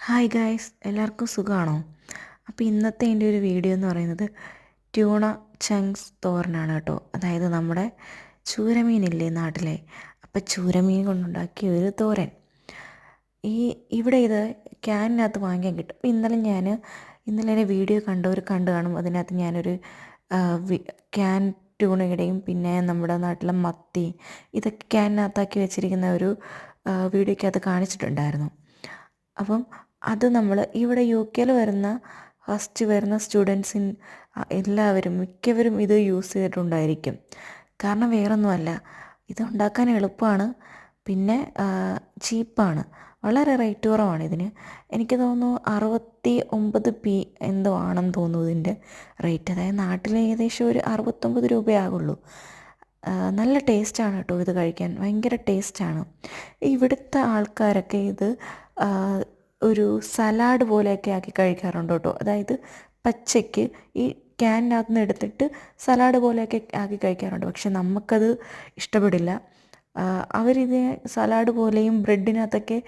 Hi guys എല്ലാവർക്കും സുഖമാണോ? അപ്പോൾ ഇന്നത്തെ എന്റെ ഒരു വീഡിയോ എന്ന് പറയുന്നത് ട്യൂണ ചങ്സ് തോരനാണ് കേട്ടോ. അതായത് നമ്മുടെ ചൂരമീനില്ലേ നാട്ടിലെ? അപ്പോൾ ചൂരമീൻ കൊണ്ടുണ്ടാക്കിയ ഒരു തോരൻ. ഈ ഇവിടെ ഇത് ക്യാനിനകത്ത് വാങ്ങിക്കാൻ കിട്ടും. അപ്പോൾ ഇന്നലെ ഞാൻ ഇന്നലെ എന്റെ വീഡിയോ കണ്ടവർ കണ്ടു കാണും. അതിനകത്ത് ഞാനൊരു ക്യാൻ ട്യൂണയുടെയും പിന്നെ നമ്മുടെ നാട്ടിലെ മത്തി ഇതൊക്കെ ക്യാനിനകത്താക്കി വെച്ചിരിക്കുന്ന ഒരു വീഡിയോയ്ക്കകത്ത് കാണിച്ചിട്ടുണ്ടായിരുന്നു. അപ്പം അത് നമ്മൾ ഇവിടെ യു കെയിൽ വരുന്ന ഫസ്റ്റ് വരുന്ന സ്റ്റുഡൻസിൻ എല്ലാവരും മിക്കവരും ഇത് യൂസ് ചെയ്തിട്ടുണ്ടായിരിക്കും. കാരണം വേറൊന്നുമല്ല ഇത് ഉണ്ടാക്കാൻ എളുപ്പമാണ് പിന്നെ ചീപ്പാണ് വളരെ റേറ്റ് കുറവാണ് ഇതിന്. എനിക്ക് തോന്നുന്നു അറുപത്തി ഒമ്പത് പി എന്തോ ആണെന്ന് തോന്നുന്നു ഇതിന്റെ റേറ്റ് അതായത് നാട്ടിൽ ഏകദേശം ഒരു അറുപത്തൊമ്പത് രൂപയാകുള്ളൂ നല്ല ടേസ്റ്റാണ് കേട്ടോ ഇത് കഴിക്കാൻ. ഭയങ്കര ടേസ്റ്റാണ്. ഇവിടുത്തെ ആൾക്കാരൊക്കെ ഇത് ഒരു സലാഡ് പോലെയൊക്കെ ആക്കി കഴിക്കാറുണ്ട് കേട്ടോ. അതായത് പച്ചയ്ക്ക് ഈ ക്യാനിനകത്ത് നിന്ന് എടുത്തിട്ട് സലാഡ് പോലെയൊക്കെ ആക്കി കഴിക്കാറുണ്ട്. പക്ഷെ നമുക്കത് ഇഷ്ടപ്പെടില്ല. അവരിത് സലാഡ് പോലെയും ബ്രെഡിനകത്തൊക്കെ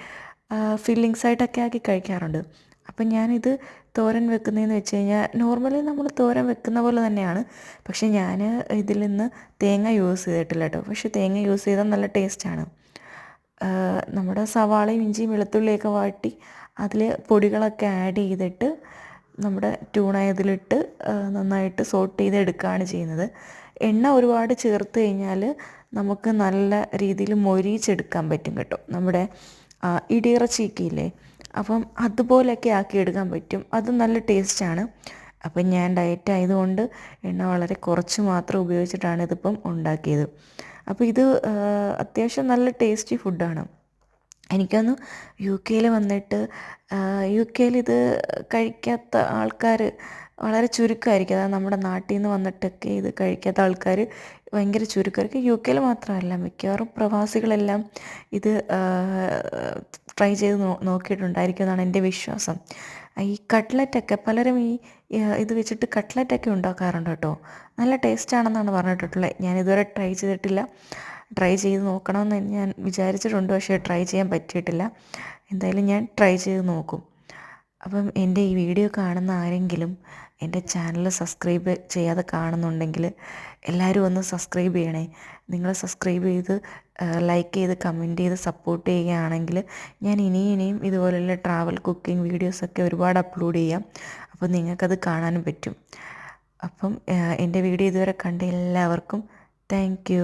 ഫില്ലിങ്സ് ആയിട്ടൊക്കെ ആക്കി കഴിക്കാറുണ്ട്. അപ്പം ഞാനിത് തോരൻ വെക്കുന്നതെന്ന് വെച്ച് കഴിഞ്ഞാൽ നോർമലി നമ്മൾ തോരൻ വെക്കുന്ന പോലെ തന്നെയാണ്. പക്ഷെ ഞാൻ ഇതിൽ നിന്ന് തേങ്ങ യൂസ് ചെയ്തിട്ടില്ല കേട്ടോ പക്ഷെ തേങ്ങ യൂസ് ചെയ്താൽ നല്ല ടേസ്റ്റാണ് നമ്മുടെ സവാളയും ഇഞ്ചിയും വെളുത്തുള്ളിയൊക്കെ വാട്ടി അതിൽ പൊടികളൊക്കെ ആഡ് ചെയ്തിട്ട് നമ്മുടെ ട്യൂണ ഇതിലിട്ട് നന്നായിട്ട് സോട്ട് ചെയ്ത് എടുക്കുകയാണ് ചെയ്യുന്നത്. എണ്ണ ഒരുപാട് ചേർത്ത് കഴിഞ്ഞാൽ നമുക്ക് നല്ല രീതിയിൽ മൊരിച്ചെടുക്കാൻ പറ്റും കേട്ടോ. നമ്മുടെ ഇടിയിറച്ചിക്കില്ലേ അപ്പം അതുപോലെയൊക്കെ ആക്കി എടുക്കാൻ പറ്റും. അത് നല്ല ടേസ്റ്റാണ് അപ്പം ഞാൻ ഡയറ്റ് ആയതുകൊണ്ട് എണ്ണ വളരെ കുറച്ച് മാത്രം ഉപയോഗിച്ചിട്ടാണ് ഇതിപ്പം ഉണ്ടാക്കിയത്. അപ്പോൾ ഇത് അത്യാവശ്യം നല്ല ടേസ്റ്റി ഫുഡാണ് എനിക്കൊന്ന് യു കെയിൽ വന്നിട്ട് യു കെയിൽ ഇത് കഴിക്കാത്ത ആൾക്കാർ വളരെ ചുരുക്കമായിരിക്കും. അതായത് നമ്മുടെ നാട്ടിൽ നിന്ന് വന്നിട്ടൊക്കെ ഇത് കഴിക്കാത്ത ആൾക്കാർ ഭയങ്കര ചുരുക്കമായിരിക്കും. യു കെയിൽ മാത്രമല്ല മിക്കവാറും പ്രവാസികളെല്ലാം ഇത് ട്രൈ ചെയ്ത് നോ നോക്കിയിട്ടുണ്ടായിരിക്കും എന്നാണ് എന്റെ വിശ്വാസം. ഈ കട്ട്ലറ്റൊക്കെ പലരും ഈ ഇത് വെച്ചിട്ട് കട്ട്ലറ്റൊക്കെ ഉണ്ടാക്കാറുണ്ട് കേട്ടോ. നല്ല ടേസ്റ്റ് ടേസ്റ്റാണെന്നാണ് പറഞ്ഞിട്ടുള്ളത്. ഞാൻ ഇതുവരെ ട്രൈ ചെയ്തിട്ടില്ല. ട്രൈ ചെയ്ത് നോക്കണമെന്ന് ഞാൻ വിചാരിച്ചിട്ടുണ്ട്. പക്ഷേ ട്രൈ ചെയ്യാൻ പറ്റിയിട്ടില്ല. എന്തായാലും ഞാൻ ട്രൈ ചെയ്ത് നോക്കും. അപ്പം എന്റെ ഈ വീഡിയോ കാണുന്ന ആരെങ്കിലും എന്റെ ചാനൽ സബ്സ്ക്രൈബ് ചെയ്യാതെ കാണുന്നുണ്ടെങ്കിൽ എല്ലാവരും ഒന്ന് സബ്സ്ക്രൈബ് ചെയ്യണേ. നിങ്ങൾ സബ്സ്ക്രൈബ് ചെയ്ത് ലൈക്ക് ചെയ്ത് കമന്റ് ചെയ്ത് സപ്പോർട്ട് ചെയ്യുകയാണെങ്കിൽ ഞാൻ ഇനിയും ഇനിയും ഇതുപോലെയുള്ള ട്രാവൽ കുക്കിംഗ് വീഡിയോസൊക്കെ ഒരുപാട് അപ്ലോഡ് ചെയ്യാം. അപ്പോൾ നിങ്ങൾക്കത് കാണാനും പറ്റും. അപ്പം എന്റെ വീഡിയോ ഇതുവരെ കണ്ട എല്ലാവർക്കും താങ്ക്